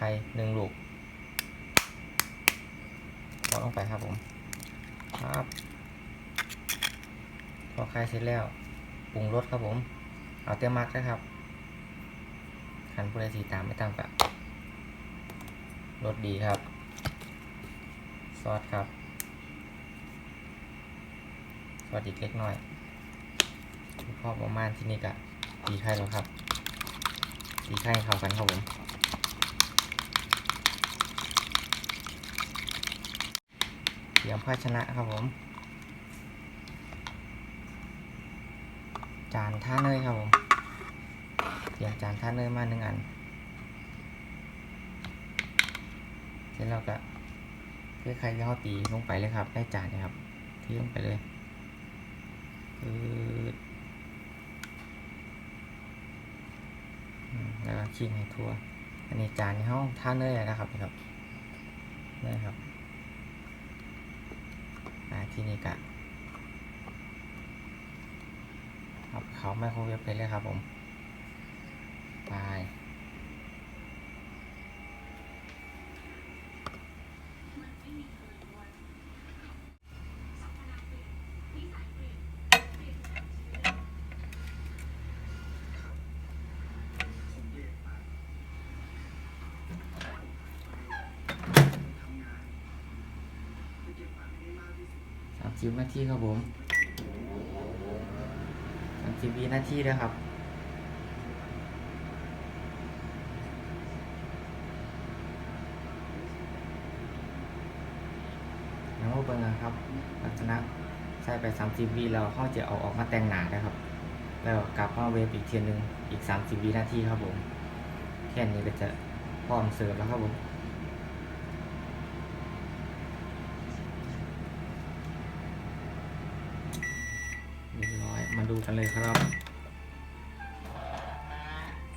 ไข่หนึ่งลูกวางลงไปครับผมครับพอไข่เสร็จแล้วปรุงรสครับผม เอาเตี้ยมักนะครับขันผู้ใดสีตามไม่ตามกับรสดีครับ ซอสครับซอสอีกเล็กน้อยพอประมาณที่นี่ก็ตีไข่แล้วครับตีไข่ให้เข้ากันครับผม สียมภาชนะครับผม จานท่าเนยครับผมเตรียมจานท่าเนยมาหนึ่งอัน เสร็จแล้วก็เพื่อใครที่เขาตีลงไปเลยครับ ได้จานเนะครับที่ลงไปเลยคือแล้วก็คลิกให้ทั่ว อันนี้จานที่เขาท่าเนยนะครับครับเนยครับ อ่า ที่นี่กะเอาเขาไมโครเวฟไปเลยครับผม ไป สามสิบนาทีครับผมสามสิบวินาทีนะครับแล้วมาเบิ่งนครับ ลักษณะใส่ไปสามสิบวิแล้วเข้าจะเอาออกมาแต่งหนานะครับ แล้วกลับมาเวฟอีกเทีหนึงอีกสามสิบวินาทีครับผม แค่นี้ก็จะพร้อมเสิร์ฟแล้วครับผม เรียบร้อย มา ดูกันเลยครับ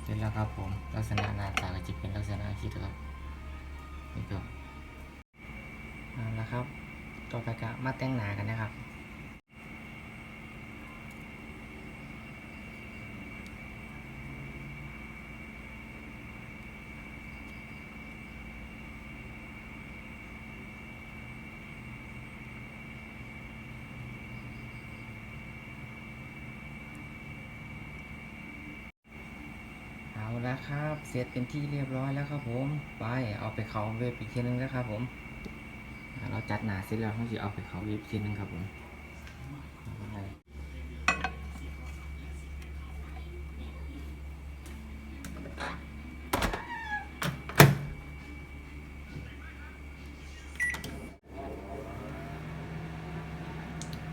เสร็จแล้วครับผม ลักษณะหน้าตาก็จะเป็นลักษณะขีดครับ นี่ก็เอาละครับต่อไปก็มาแต่งหนากันนะครับ ละครับเสร็จเป็นที่เรียบร้อยแล้วครับผม ไปเอาไปเขาเวฟอีกทีนึงแล้วครับผม เราจัดหนาเสร็จแล้วเราจะเอาไปเขาเวฟอีกทีนึงครับผมเอาไปเลย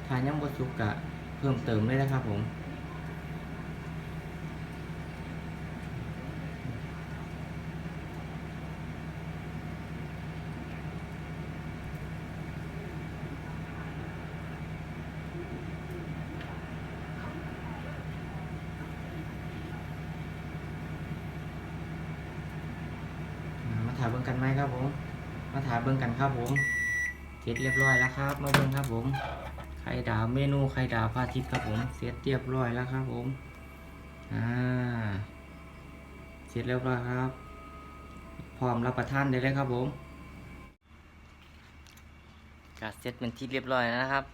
ถ้ายังบดสุกกะเพิ่มเติมเลยนะครับผม ถ่ายเบิ่งกันไหมครับผม มาถ่ายเบิ่งกันครับผมเสร็จเรียบร้อยแล้วครับ มาเบิ่งครับผม ไข่ดาวเมนูไข่ดาวพาทิตครับผม เสร็จเรียบร้อยแล้วครับผม อ่า เสร็จเรียบร้อยครับ พร้อมรับประทานได้เลยครับผมกาเสร็จเป็นที่เรียบร้อยแล้วนะครับ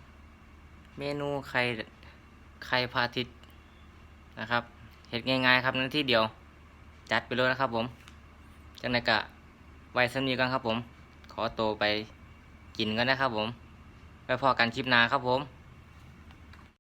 เมนูไข่ไข่พาทิตนะครับเห็ดง่ายๆครับนั่นที่เดียว จัดไปเลยนะครับผมจังไดกะ ไว้สำนีกันครับผม ขอตัวไปกินกันนะครับผม ไปพอกันคลิปหน้าครับผม